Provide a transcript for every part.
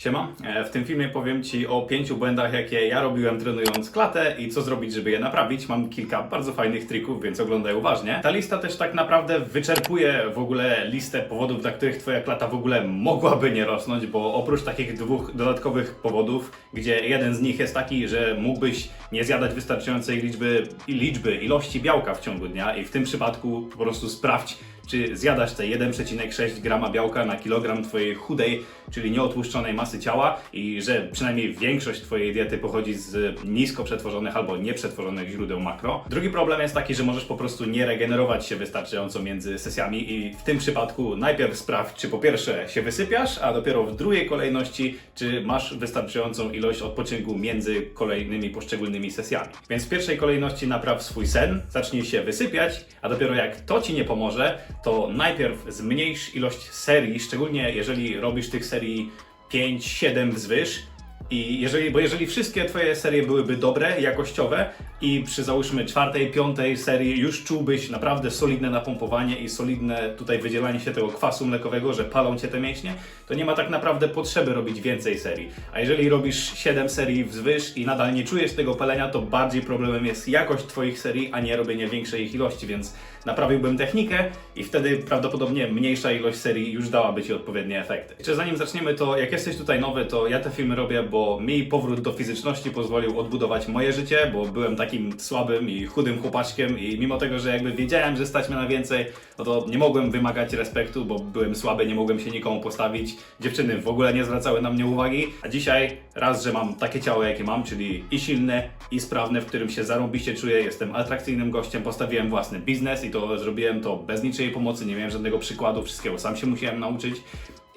Siema, E, w tym filmie powiem Ci o pięciu błędach, jakie ja robiłem trenując klatę i co zrobić, żeby je naprawić. Mam kilka bardzo fajnych trików, więc oglądaj uważnie. Ta lista też tak naprawdę wyczerpuje w ogóle listę powodów, dla których Twoja klata w ogóle mogłaby nie rosnąć, bo oprócz takich dwóch dodatkowych powodów, gdzie jeden z nich jest taki, że mógłbyś nie zjadać wystarczającej liczby, liczby ilości białka w ciągu dnia i w tym przypadku po prostu sprawdź, czy zjadasz te 1,6 grama białka na kilogram twojej chudej, czyli nieotłuszczonej masy ciała i że przynajmniej większość twojej diety pochodzi z nisko przetworzonych albo nieprzetworzonych źródeł makro. Drugi problem jest taki, że możesz po prostu nie regenerować się wystarczająco między sesjami i w tym przypadku najpierw sprawdź, czy po pierwsze się wysypiasz, a dopiero w drugiej kolejności, czy masz wystarczającą ilość odpoczynku między kolejnymi poszczególnymi sesjami. Więc w pierwszej kolejności napraw swój sen, zacznij się wysypiać, a dopiero jak to ci nie pomoże, to najpierw zmniejsz ilość serii, szczególnie jeżeli robisz tych serii 5-7 wzwyż. I jeżeli, bo jeżeli wszystkie twoje serie byłyby dobre, jakościowe i przy załóżmy czwartej, piątej serii już czułbyś naprawdę solidne napompowanie i solidne tutaj wydzielanie się tego kwasu mlekowego, że palą cię te mięśnie, to nie ma tak naprawdę potrzeby robić więcej serii. A jeżeli robisz 7 serii wzwyż i nadal nie czujesz tego palenia, to bardziej problemem jest jakość twoich serii, a nie robienie większej ich ilości, więc naprawiłbym technikę i wtedy prawdopodobnie mniejsza ilość serii już dałaby Ci odpowiednie efekty. Jeszcze zanim zaczniemy, to jak jesteś tutaj nowy, to ja te filmy robię, bo mi powrót do fizyczności pozwolił odbudować moje życie, bo byłem takim słabym i chudym chłopaczkiem i mimo tego, że jakby wiedziałem, że stać mnie na więcej, no to nie mogłem wymagać respektu, bo byłem słaby, nie mogłem się nikomu postawić. Dziewczyny w ogóle nie zwracały na mnie uwagi, a dzisiaj raz, że mam takie ciało, jakie mam, czyli i silne, i sprawne, w którym się zarąbiście czuję, jestem atrakcyjnym gościem, postawiłem własny biznes i to zrobiłem to bez niczyjej pomocy, nie miałem żadnego przykładu, wszystkiego sam się musiałem nauczyć.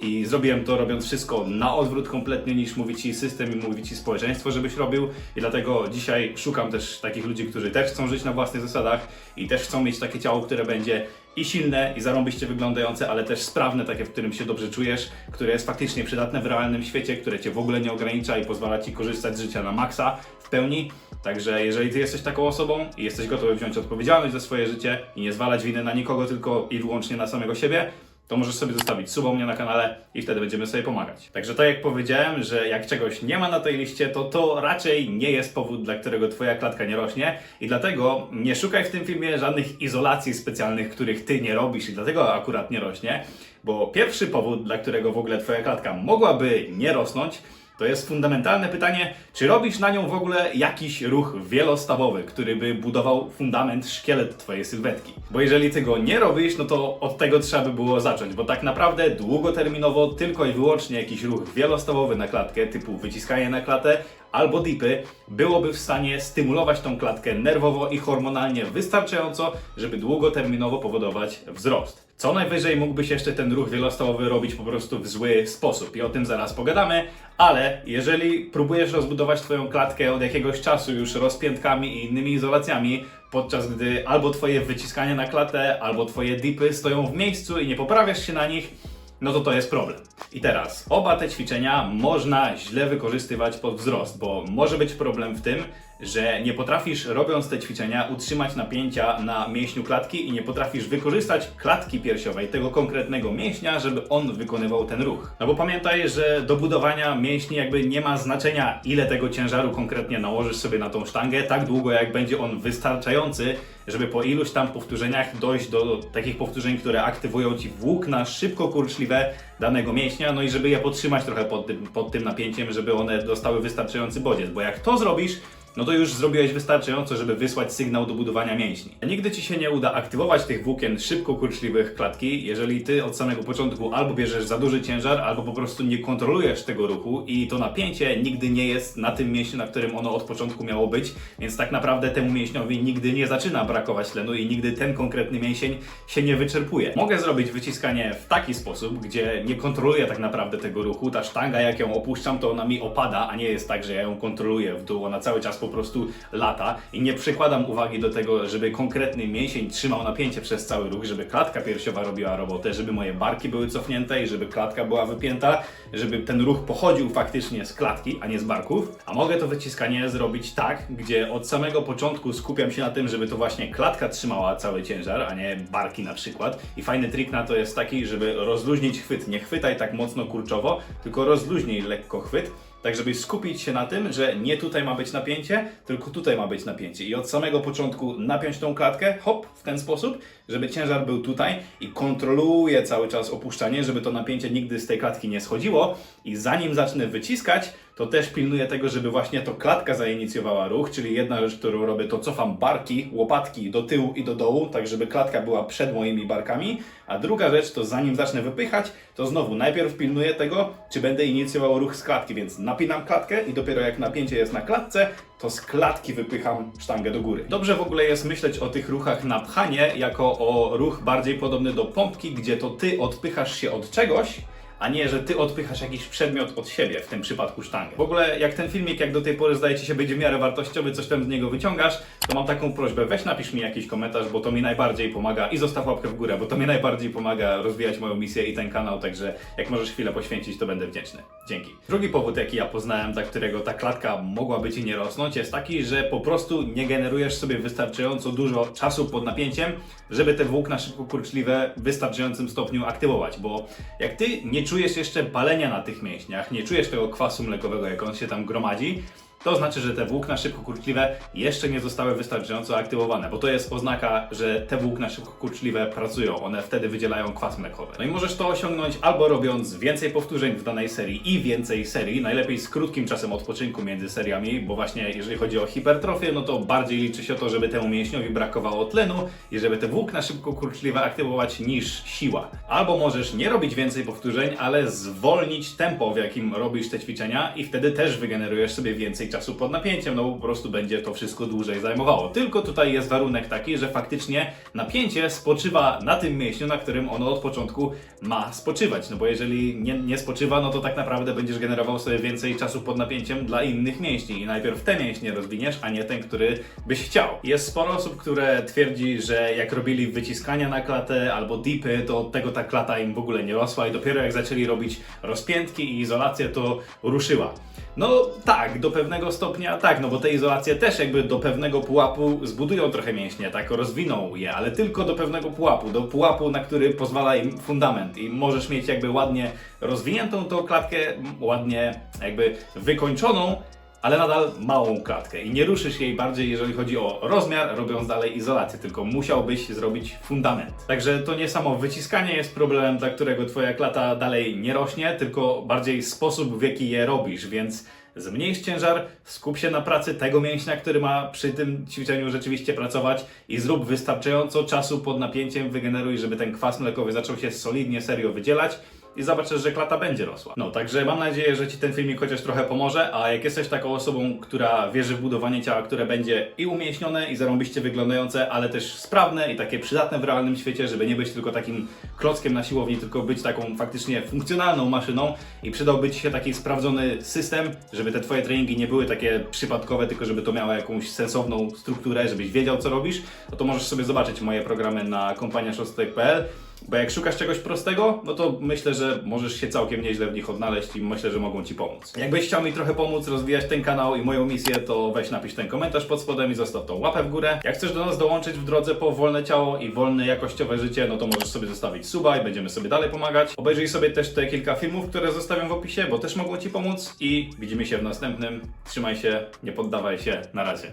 I zrobiłem to robiąc wszystko na odwrót kompletnie niż mówi ci system i mówi ci społeczeństwo, żebyś robił. I dlatego dzisiaj szukam też takich ludzi, którzy też chcą żyć na własnych zasadach i też chcą mieć takie ciało, które będzie i silne, i zarąbiście wyglądające, ale też sprawne, takie, w którym się dobrze czujesz, które jest faktycznie przydatne w realnym świecie, które cię w ogóle nie ogranicza i pozwala ci korzystać z życia na maksa w pełni. Także jeżeli ty jesteś taką osobą i jesteś gotowy wziąć odpowiedzialność za swoje życie i nie zwalać winy na nikogo, tylko i wyłącznie na samego siebie, to możesz sobie zostawić suba u mnie na kanale i wtedy będziemy sobie pomagać. Także tak jak powiedziałem, że jak czegoś nie ma na tej liście, to to raczej nie jest powód, dla którego twoja klatka nie rośnie i dlatego nie szukaj w tym filmie żadnych izolacji specjalnych, których ty nie robisz i dlatego akurat nie rośnie, bo pierwszy powód, dla którego w ogóle twoja klatka mogłaby nie rosnąć, to jest fundamentalne pytanie, czy robisz na nią w ogóle jakiś ruch wielostawowy, który by budował fundament, szkielet twojej sylwetki. Bo jeżeli tego nie robisz, no to od tego trzeba by było zacząć, bo tak naprawdę długoterminowo tylko i wyłącznie jakiś ruch wielostawowy na klatkę, typu wyciskanie na klatę, albo dipy, byłoby w stanie stymulować tą klatkę nerwowo i hormonalnie wystarczająco, żeby długoterminowo powodować wzrost. Co najwyżej mógłbyś jeszcze ten ruch wielostawowy robić po prostu w zły sposób i o tym zaraz pogadamy, ale jeżeli próbujesz rozbudować Twoją klatkę od jakiegoś czasu już rozpiętkami i innymi izolacjami, podczas gdy albo Twoje wyciskanie na klatę, albo Twoje dipy stoją w miejscu i nie poprawiasz się na nich, no to to jest problem. I teraz, oba te ćwiczenia można źle wykorzystywać pod wzrost, bo może być problem w tym, że nie potrafisz, robiąc te ćwiczenia, utrzymać napięcia na mięśniu klatki i nie potrafisz wykorzystać klatki piersiowej, tego konkretnego mięśnia, żeby on wykonywał ten ruch. No bo pamiętaj, że do budowania mięśni jakby nie ma znaczenia, ile tego ciężaru konkretnie nałożysz sobie na tą sztangę, tak długo jak będzie on wystarczający, żeby po iluś tam powtórzeniach dojść do takich powtórzeń, które aktywują ci włókna szybko kurczliwe danego mięśnia, no i żeby je podtrzymać trochę pod tym, pod tym napięciem, żeby one dostały wystarczający bodziec, bo jak to zrobisz, no to już zrobiłeś wystarczająco, żeby wysłać sygnał do budowania mięśni. Nigdy ci się nie uda aktywować tych włókien szybko kurczliwych klatki, jeżeli ty od samego początku albo bierzesz za duży ciężar, albo po prostu nie kontrolujesz tego ruchu i to napięcie nigdy nie jest na tym mięśniu, na którym ono od początku miało być, więc tak naprawdę temu mięśniowi nigdy nie zaczyna brakować tlenu i nigdy ten konkretny mięsień się nie wyczerpuje. Mogę zrobić wyciskanie w taki sposób, gdzie nie kontroluję tak naprawdę tego ruchu. Ta sztanga, jak ją opuszczam, to ona mi opada, a nie jest tak, że ja ją kontroluję w dół. Ona cały czas po prostu lata i nie przykładam uwagi do tego, żeby konkretny mięsień trzymał napięcie przez cały ruch, żeby klatka piersiowa robiła robotę, żeby moje barki były cofnięte i żeby klatka była wypięta, żeby ten ruch pochodził faktycznie z klatki, a nie z barków. A mogę to wyciskanie zrobić tak, gdzie od samego początku skupiam się na tym, żeby to właśnie klatka trzymała cały ciężar, a nie barki na przykład. I fajny trik na to jest taki, żeby rozluźnić chwyt. Nie chwytaj tak mocno kurczowo, tylko rozluźnij lekko chwyt. Tak, żeby skupić się na tym, że nie tutaj ma być napięcie, tylko tutaj ma być napięcie. I od samego początku napiąć tą klatkę, hop, w ten sposób, żeby ciężar był tutaj i kontroluje cały czas opuszczanie, żeby to napięcie nigdy z tej klatki nie schodziło. I zanim zacznę wyciskać, to też pilnuję tego, żeby właśnie to klatka zainicjowała ruch, czyli jedna rzecz, którą robię, to cofam barki, łopatki do tyłu i do dołu, tak żeby klatka była przed moimi barkami, a druga rzecz to zanim zacznę wypychać, to znowu najpierw pilnuję tego, czy będę inicjował ruch z klatki, więc napinam klatkę i dopiero jak napięcie jest na klatce, to z klatki wypycham sztangę do góry. Dobrze w ogóle jest myśleć o tych ruchach na pchanie jako o ruch bardziej podobny do pompki, gdzie to ty odpychasz się od czegoś, a nie, że ty odpychasz jakiś przedmiot od siebie, w tym przypadku sztangę. W ogóle, jak ten filmik, jak do tej pory zdaje ci się być w miarę wartościowy, coś tam z niego wyciągasz, to mam taką prośbę, weź napisz mi jakiś komentarz, bo to mi najbardziej pomaga i zostaw łapkę w górę, bo to mi najbardziej pomaga rozwijać moją misję i ten kanał, także jak możesz chwilę poświęcić, to będę wdzięczny. Dzięki. Drugi powód, jaki ja poznałem, dla którego ta klatka mogłaby ci nie rosnąć, jest taki, że po prostu nie generujesz sobie wystarczająco dużo czasu pod napięciem, żeby te włókna szybko kurczliwe w wystarczającym stopniu aktywować, bo jak ty nie czujesz jeszcze palenia na tych mięśniach, nie czujesz tego kwasu mlekowego, jak on się tam gromadzi, to znaczy, że te włókna szybkokurczliwe jeszcze nie zostały wystarczająco aktywowane, bo to jest oznaka, że te włókna szybkokurczliwe pracują, one wtedy wydzielają kwas mlekowy. No i możesz to osiągnąć albo robiąc więcej powtórzeń w danej serii i więcej serii, najlepiej z krótkim czasem odpoczynku między seriami, bo właśnie jeżeli chodzi o hipertrofię, no to bardziej liczy się to, żeby temu mięśniowi brakowało tlenu i żeby te włókna szybkokurczliwe aktywować niż siła. Albo możesz nie robić więcej powtórzeń, ale zwolnić tempo, w jakim robisz te ćwiczenia i wtedy też wygenerujesz sobie więcej czasu pod napięciem, no bo po prostu będzie to wszystko dłużej zajmowało. Tylko tutaj jest warunek taki, że faktycznie napięcie spoczywa na tym mięśniu, na którym ono od początku ma spoczywać. No bo jeżeli nie, nie spoczywa, no to tak naprawdę będziesz generował sobie więcej czasu pod napięciem dla innych mięśni i najpierw te mięśnie rozwiniesz, a nie ten, który byś chciał. Jest sporo osób, które twierdzi, że jak robili wyciskania na klatę albo dipy, to od tego ta klata im w ogóle nie rosła i dopiero jak zaczęli robić rozpiętki i izolację, to ruszyła. No tak, do pewnego stopnia tak, no bo te izolacje też jakby do pewnego pułapu zbudują trochę mięśnie, tak rozwiną je, ale tylko do pewnego pułapu, do pułapu, na który pozwala im fundament i możesz mieć jakby ładnie rozwiniętą tą klatkę, ładnie jakby wykończoną, ale nadal małą klatkę i nie ruszysz jej bardziej, jeżeli chodzi o rozmiar, robiąc dalej izolację, tylko musiałbyś zrobić fundament. Także to nie samo wyciskanie jest problemem, dla którego twoja klata dalej nie rośnie, tylko bardziej sposób, w jaki je robisz, więc zmniejsz ciężar, skup się na pracy tego mięśnia, który ma przy tym ćwiczeniu rzeczywiście pracować i zrób wystarczająco czasu pod napięciem, wygeneruj, żeby ten kwas mlekowy zaczął się solidnie, serio wydzielać i zobaczysz, że klata będzie rosła. No, także mam nadzieję, że Ci ten filmik chociaż trochę pomoże, a jak jesteś taką osobą, która wierzy w budowanie ciała, które będzie i umięśnione, i zarąbiście wyglądające, ale też sprawne i takie przydatne w realnym świecie, żeby nie być tylko takim klockiem na siłowni, tylko być taką faktycznie funkcjonalną maszyną i przydałby Ci się taki sprawdzony system, żeby te Twoje treningi nie były takie przypadkowe, tylko żeby to miało jakąś sensowną strukturę, żebyś wiedział, co robisz, no to możesz sobie zobaczyć moje programy na kompaniaszostek.pl bo jak szukasz czegoś prostego, no to myślę, że możesz się całkiem nieźle w nich odnaleźć i myślę, że mogą Ci pomóc. Jakbyś chciał mi trochę pomóc rozwijać ten kanał i moją misję, to weź napisz ten komentarz pod spodem i zostaw tą łapę w górę. Jak chcesz do nas dołączyć w drodze po wolne ciało i wolne jakościowe życie, no to możesz sobie zostawić suba i będziemy sobie dalej pomagać. Obejrzyj sobie też te kilka filmów, które zostawiam w opisie, bo też mogą Ci pomóc i widzimy się w następnym. Trzymaj się, nie poddawaj się, na razie.